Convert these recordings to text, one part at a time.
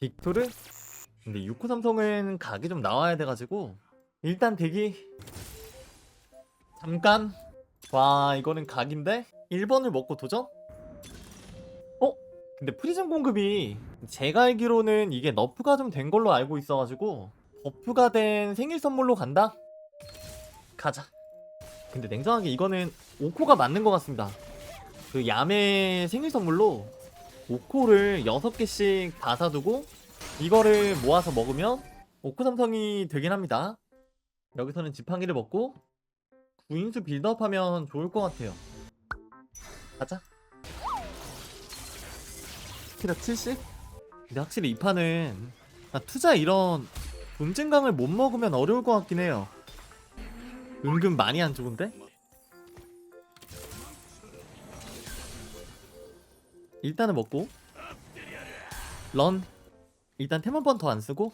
빅토르? 근데 6호 삼성은 각이 좀 나와야 돼가지고 일단 대기 잠깐 와 이거는 각인데 1번을 먹고 도전? 어? 근데 프리즘 공급이 제가 알기로는 이게 너프가 좀 된 걸로 알고 있어가지고 버프가 된 생일 선물로 간다? 가자 근데 냉정하게 이거는 5코가 맞는 것 같습니다 그 야매 생일 선물로 5코를 6개씩 다 사두고 이거를 모아서 먹으면 5코 삼성이 되긴 합니다 여기서는 지팡이를 먹고 구인수 빌드업 하면 좋을 것 같아요 가자 스킬업 70? 근데 확실히 이 판은 아, 투자 이런 돈증강을 못 먹으면 어려울 것 같긴 해요 은근 많이 안 좋은데? 일단은 먹고 런 일단 템 한 번 더 안 쓰고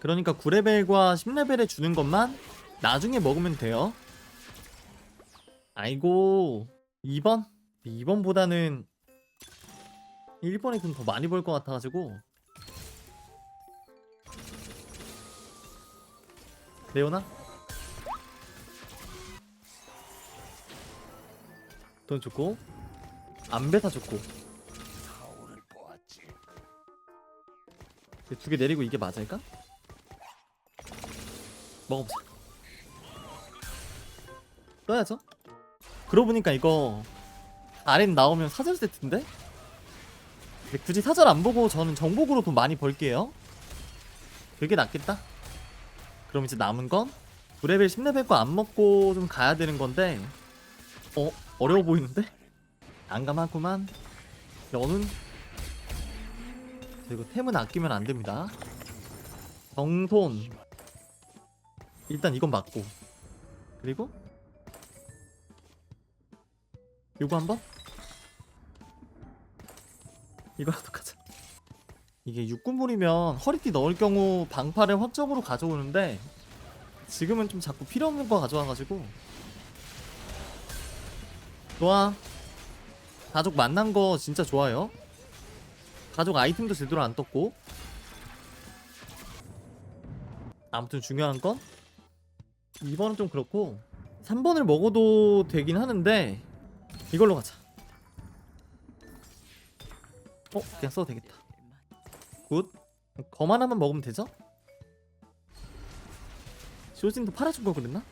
그러니까 9레벨과 10레벨에 주는 것만 나중에 먹으면 돼요 아이고 2번? 2번보다는 1번이 좀 더 많이 벌 것 같아가지고 레오나? 돈 좋고 안배사 좋고 두 개 내리고 이게 맞을까? 먹어보자 떠야죠 그러고 보니까 이거 아렌 나오면 사절 세트인데? 근데 굳이 사절 안 보고 저는 정복으로 돈 많이 벌게요 그게 낫겠다 그럼 이제 남은 건 9레벨 10레벨 거 안 먹고 좀 가야 되는 건데 어? 어려워 보이는데? 난감하구만 너는 그리고 템은 아끼면 안 됩니다. 정손. 일단 이건 맞고. 그리고 요거 한번? 이거라도 가자. 이게 육군물이면 허리띠 넣을 경우 방파를 확정으로 가져오는데 지금은 좀 자꾸 필요 없는 거 가져와가지고. 좋아. 가족 만난 거 진짜 좋아요 가족 아이템도 제대로 안 떴고 아무튼 중요한 건 2번은 좀 그렇고 3번을 먹어도 되긴 하는데 이걸로 가자 어? 그냥 써도 되겠다 굿 거만 하나만 먹으면 되죠? 쇼진도 팔아준 거 그랬나?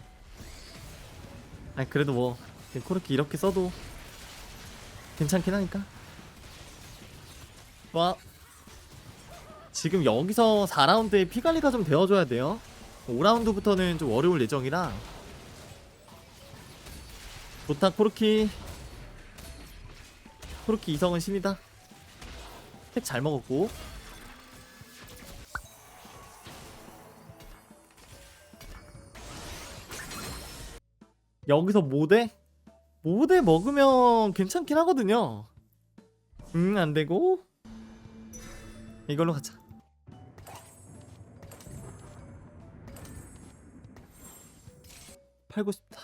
아니 그래도 뭐 코르키 이렇게 써도 괜찮긴 하니까 와 지금 여기서 4라운드에 피관리가 좀 되어줘야 돼요. 5라운드부터는 좀 어려울 예정이라. 좋다 코르키. 코르키 이성은 신이다. 택 잘 먹었고. 여기서 모대? 모대 먹으면 괜찮긴 하거든요. 응 안되고 이걸로 가자. 팔고 싶다.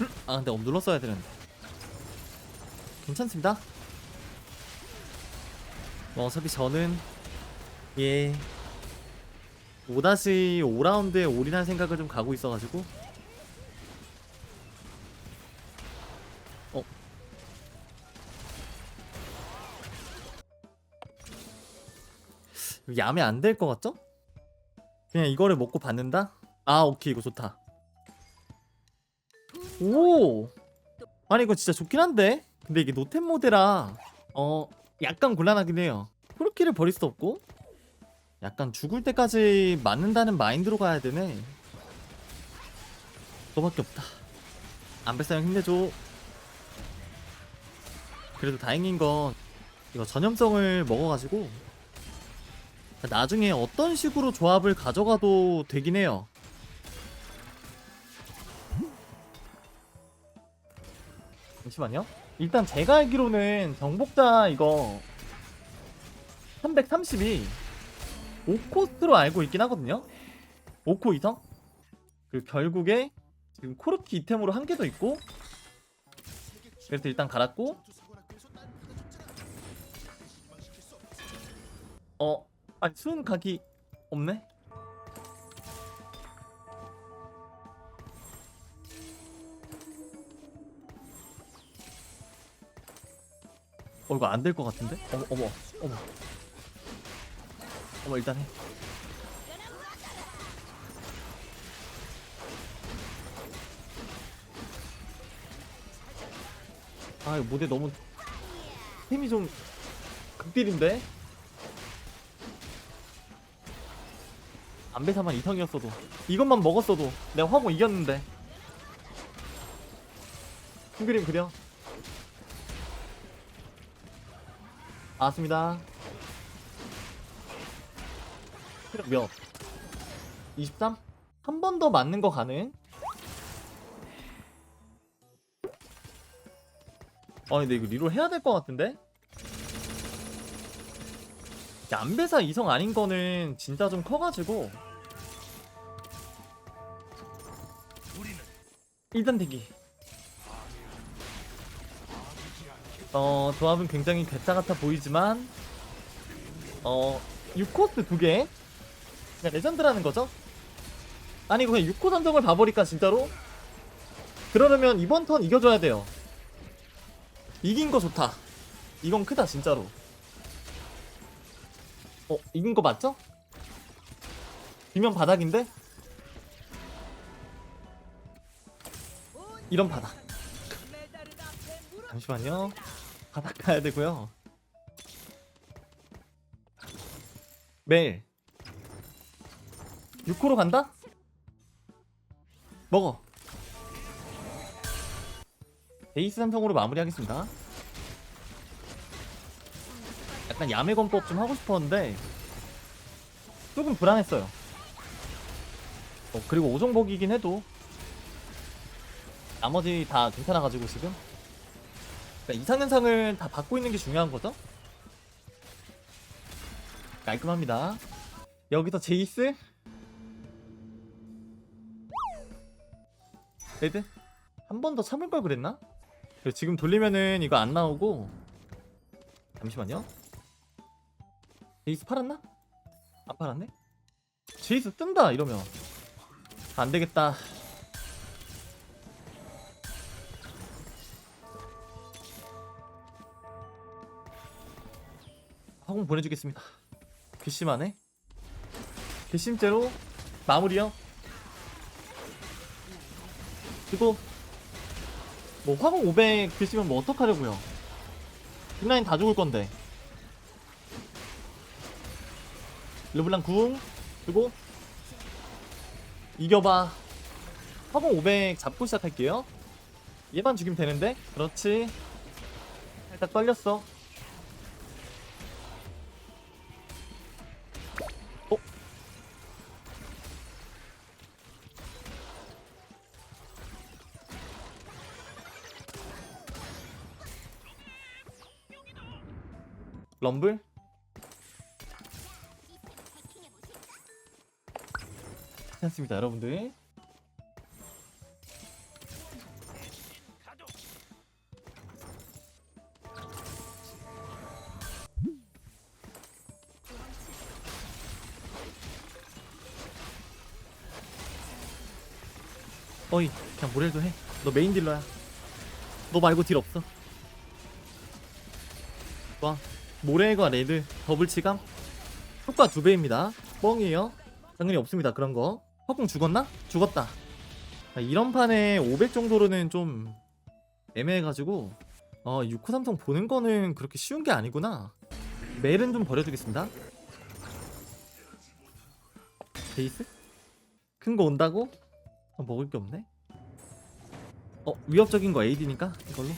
음, 아 근데 엄 눌렀어야 되는데. 괜찮습니다. 뭐 어차피 저는 예 5-5라운드에 올인할 생각을 좀 가고 있어가지고 야매 안 될 것 같죠? 그냥 이거를 먹고 받는다? 아 오케이. 이거 좋다. 오! 아니 이거 진짜 좋긴 한데? 근데 이게 노템 모델라 어 약간 곤란하긴 해요. 프로키를 버릴 수 없고. 약간 죽을 때까지 맞는다는 마인드로 가야 되네. 너밖에 없다. 안배사형 힘내줘. 그래도 다행인 건 이거 전염성을 먹어가지고 나중에 어떤 식으로 조합을 가져가도 되긴 해요. 잠시만요. 일단 제가 알기로는 정복자 이거 330이 5코스로 알고 있긴 하거든요. 5코 이상? 그리고 결국에 지금 코르키 이템으로 한개더 있고 그래서 일단 갈았고 어 아니 수은 각이 없네? 어 이거 안 될 것 같은데? 어머 어머 어머. 어머 일단 해. 아, 이거 모델 너무 힘이 좀 극딜인데? 안배사만 이성이었어도 이것만 먹었어도 내가 화공 이겼는데 큰 그림 그려 나왔습니다 체력 몇? 23? 한 번 더 맞는 거 가능? 아 근데 이거 리롤 해야 될 것 같은데? 안배사 이성 아닌 거는 진짜 좀 커가지고 일단 대기 어 조합은 굉장히 괴짜 같아 보이지만 어 6코스 두개 그냥 레전드라는 거죠? 아니 그냥 6코 선정을 봐버릴까 진짜로? 그러려면 이번 턴 이겨줘야 돼요 이긴 거 좋다. 이건 크다 진짜로. 어 이긴 거 맞죠? 비면 바닥인데? 이런 바닥. 잠시만요. 바닥 가야 되고요. 매일 6호로 간다? 먹어. 베이스 삼성으로 마무리하겠습니다. 약간 야매 건법 좀 하고 싶었는데 조금 불안했어요. 어, 그리고 오종복이긴 해도 나머지 다 괜찮아가지고 지금 그러니까 이상현상을 다 받고 있는 게 중요한 거죠. 깔끔합니다. 여기서 제이스 레드 한 번 더 참을 걸 그랬나? 지금 돌리면은 이거 안 나오고 잠시만요 제이스 팔았나? 안 팔았네? 제이스 뜬다 이러면. 안 되겠다. 화공 보내주겠습니다. 괘씸하네. 괘씸죄로 마무리요. 그리고 뭐 화공 500 드시면 뭐 어떡하려고요? 빅라인 다 죽을 건데 르블랑 궁 그리고 이겨봐. 화공 500 잡고 시작할게요. 얘만 죽이면 되는데? 그렇지. 살짝 떨렸어. 어? 럼블? 괜찮습니다 여러분들. 어이 그냥 모렐도 해너 메인 딜러야. 너 말고 딜 없어. 좋아. 모렐과 레드 더블 치감. 효과 두 배입니다. 뻥이에요. 당연히 없습니다 그런 거 허공 죽었나? 죽었다. 아, 이런 판에 500 정도로는 좀 애매해가지고 어 6호 삼성 보는 거는 그렇게 쉬운 게 아니구나. 멜은 좀 버려두겠습니다. 베이스? 큰 거 온다고? 어, 먹을 게 없네? 어 위협적인 거 AD니까 이걸로?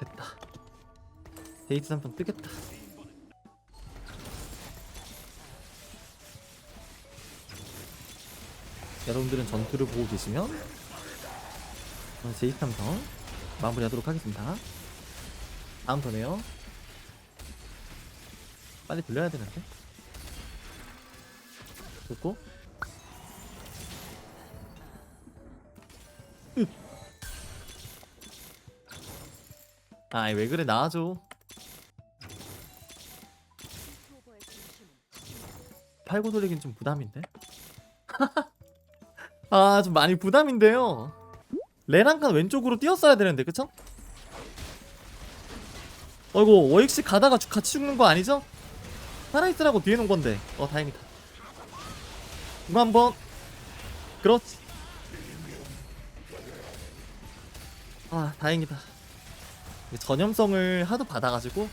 됐다. 데이트 삼성 뜨겠다 여러분들은 전투를 보고 계시면 저는 데이트 삼성 마무리하도록 하겠습니다. 다음 턴에요. 빨리 돌려야 되는데? 좋고. 아이 왜 그래? 나와줘. 팔고 돌리긴 좀 부담인데 아 좀 많이 부담인데요. 레랑칸 왼쪽으로 뛰었어야 되는데 그쵸? 어이구 워익씨 가다가 주- 같이 죽는 거 아니죠? 살아있으라고 뒤에 놓은 건데. 어 다행이다. 이거 한번. 그렇지. 아 다행이다. 전염성을 하도 받아가지고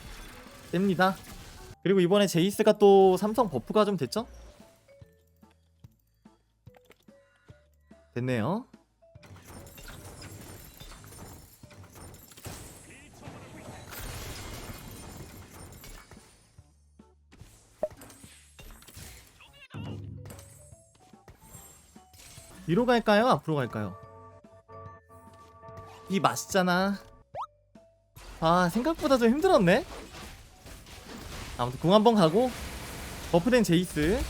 셉니다. 그리고 이번에 제이스가 또 삼성 버프가 좀 됐죠? 됐네요 뒤로 갈까요? 앞으로 갈까요? 이 맛있잖아. 아 생각보다 좀 힘들었네. 아무튼 궁 한번 가고 버프된 제이스.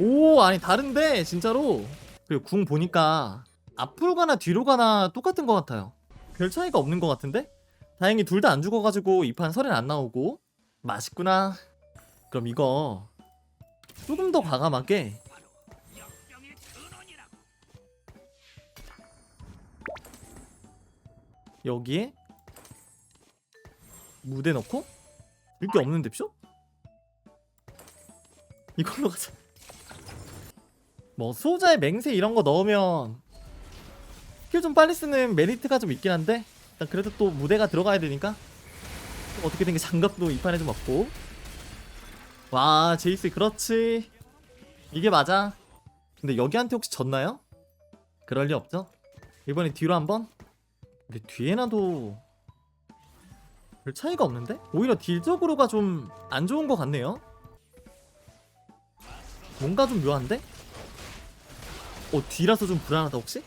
오 아니 다른데 진짜로. 그리고 궁 보니까 앞으로 가나 뒤로 가나 똑같은 것 같아요. 별 차이가 없는 것 같은데? 다행히 둘 다 안 죽어가지고 이 판 설엔 안 나오고 맛있구나. 그럼 이거 조금 더 과감하게 여기에 무대 넣고 이게 없는데 쇼? 이걸로 가자. 뭐 소자의 맹세 이런 거 넣으면 스킬 좀 빨리 쓰는 메리트가 좀 있긴 한데 일단 그래도 또 무대가 들어가야 되니까 어떻게 된 게 장갑도 이 판에 좀 없고 와 제이스 그렇지 이게 맞아 근데 여기한테 혹시 졌나요? 그럴 리 없죠 이번에 뒤로 한번 근데 뒤에 놔도 별 차이가 없는데? 오히려 딜적으로가 좀 안 좋은 것 같네요. 뭔가 좀 묘한데? 어 뒤라서 좀 불안하다 혹시?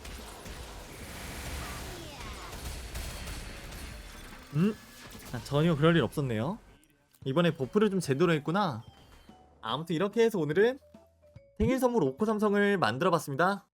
음? 아, 전혀 그럴 일 없었네요. 이번에 버프를 좀 제대로 했구나. 아무튼 이렇게 해서 오늘은 생일 선물 오코 삼성을 만들어 봤습니다.